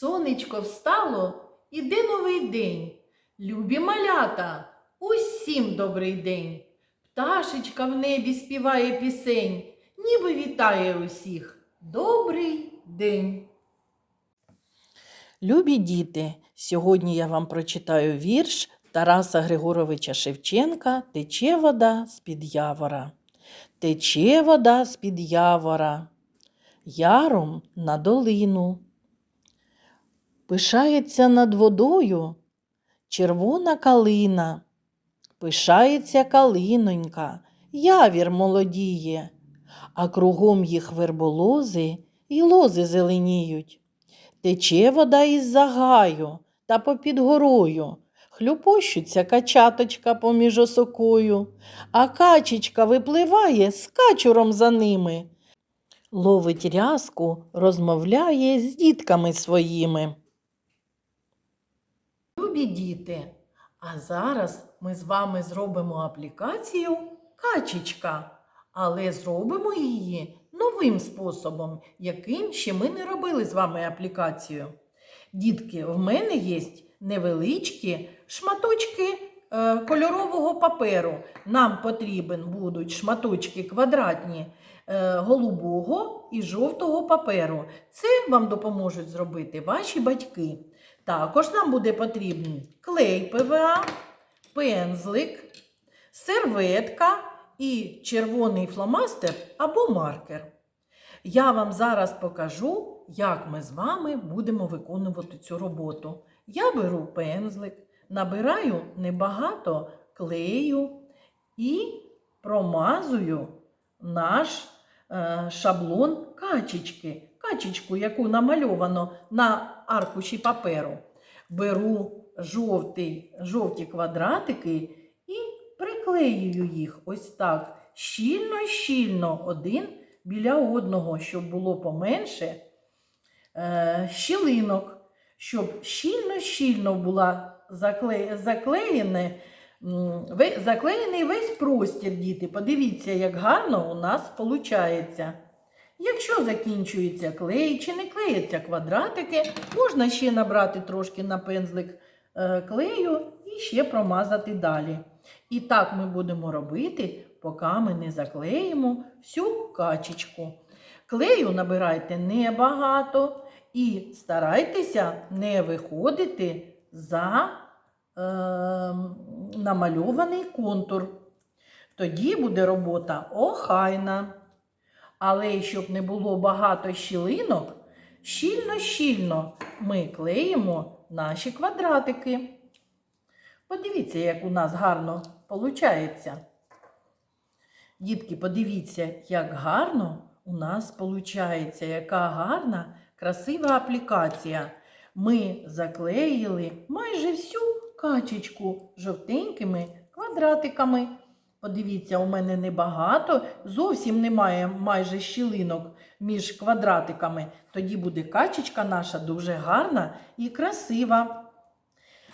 Сонечко встало, іде новий день. Любі малята, усім добрий день. Пташечка в небі співає пісень, ніби вітає усіх. Добрий день. Любі діти, сьогодні я вам прочитаю вірш Тараса Григоровича Шевченка Тече вода з-під явора. Тече вода з-під явора, яром на долину. Пишається над водою червона калина. Пишається калинонька, явір молодіє, а кругом їх верболози і лози зеленіють. Тече вода із загаю та попід горою, хлюпощуться качаточка поміж осокою, а качечка випливає з качуром за ними. Ловить рязку, розмовляє з дітками своїми. Любі а зараз ми з вами зробимо аплікацію качечка, але зробимо її новим способом, яким ще ми не робили з вами аплікацію. Дітки, в мене є невеличкі шматочки е, кольорового паперу. Нам потрібен будуть шматочки квадратні е, голубого і жовтого паперу. Це вам допоможуть зробити ваші батьки. Також нам буде потрібен клей ПВА, пензлик, серветка і червоний фломастер або маркер. Я вам зараз покажу, як ми з вами будемо виконувати цю роботу. Я беру пензлик, набираю небагато клею і промазую наш е, шаблон качечки. Качечку, яку намальовано на аркуші паперу. Беру жовтий, жовті квадратики і приклеюю їх ось так щільно-щільно один біля одного, щоб було поменше е, щілинок, щоб щільно-щільно була закле... заклеєне, заклеєний весь простір, діти. Подивіться, як гарно у нас виходить. Якщо закінчується клей чи не клеяться квадратики, можна ще набрати трошки на пензлик е, клею і ще промазати далі. І так ми будемо робити, поки ми не заклеїмо всю качечку. Клею набирайте небагато і старайтеся не виходити за е, намальований контур. Тоді буде робота охайна. Але щоб не було багато щілинок, щільно-щільно ми клеїмо наші квадратики. Подивіться, як у нас гарно виходить. Дітки, подивіться, як гарно у нас виходить, яка гарна, красива аплікація. Ми заклеїли майже всю качечку жовтенькими квадратиками. Подивіться, у мене небагато, зовсім немає майже щілинок між квадратиками. Тоді буде качечка наша дуже гарна і красива.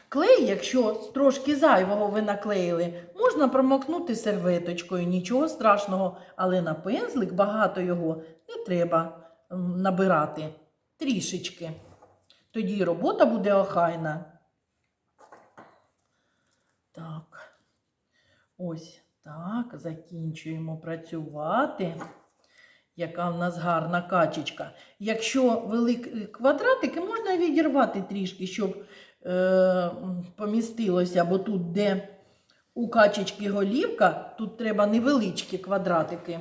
Клей, якщо трошки зайвого ви наклеїли, можна промокнути серветочкою, нічого страшного, але на пензлик багато його не треба набирати трішечки. Тоді робота буде охайна. Так. Ось так, закінчуємо працювати. Яка в нас гарна качечка. Якщо великі квадратики, можна відірвати трішки, щоб е, помістилося, бо тут, де у качечки голівка, тут треба невеличкі квадратики.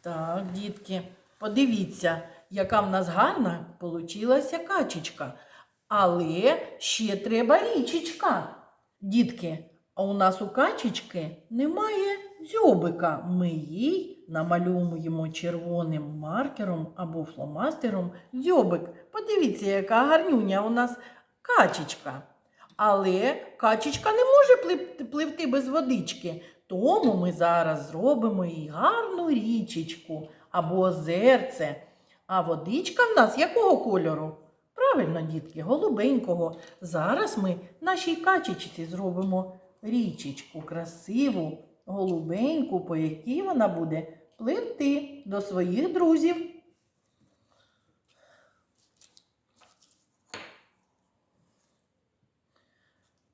Так, дітки, подивіться, яка в нас гарна получилася качечка. Але ще треба річечка. Дітки, а у нас у качечки немає дзьобика. Ми їй намалюємо червоним маркером або фломастером дзьобик. Подивіться, яка гарнюня у нас качечка. Але качечка не може пливти без водички. Тому ми зараз зробимо їй гарну річечку або озерце. А водичка в нас якого кольору? Правильно, дітки, голубенького. Зараз ми нашій качечці зробимо річечку красиву, голубеньку, по якій вона буде пливти до своїх друзів.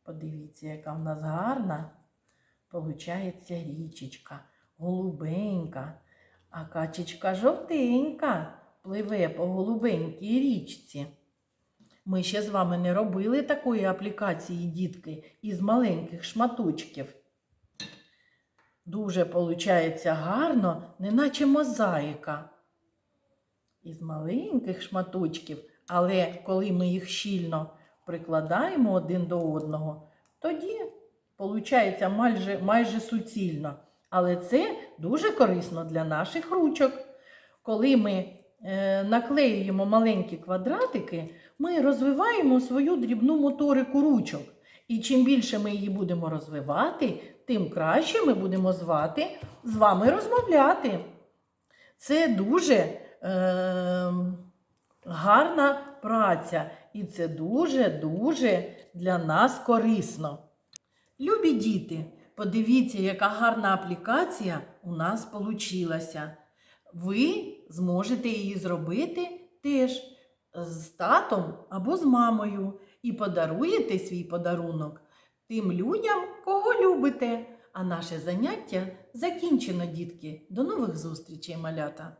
Подивіться, яка в нас гарна получається річечка, голубенька, а качечка жовтенька пливе по голубенькій річці. Ми ще з вами не робили такої аплікації, дітки, із маленьких шматочків. Дуже виходить гарно, неначе мозаїка. Із маленьких шматочків, але коли ми їх щільно прикладаємо один до одного, тоді виходить майже, майже суцільно. Але це дуже корисно для наших ручок. Коли ми е, наклеюємо маленькі квадратики, ми розвиваємо свою дрібну моторику ручок. І чим більше ми її будемо розвивати, тим краще ми будемо звати з вами розмовляти. Це дуже е, гарна праця, і це дуже-дуже для нас корисно. Любі діти, подивіться, яка гарна аплікація у нас получилася. Ви зможете її зробити теж з татом або з мамою і подаруєте свій подарунок тим людям, кого любите. А наше заняття закінчено, дітки. До нових зустрічей, малята!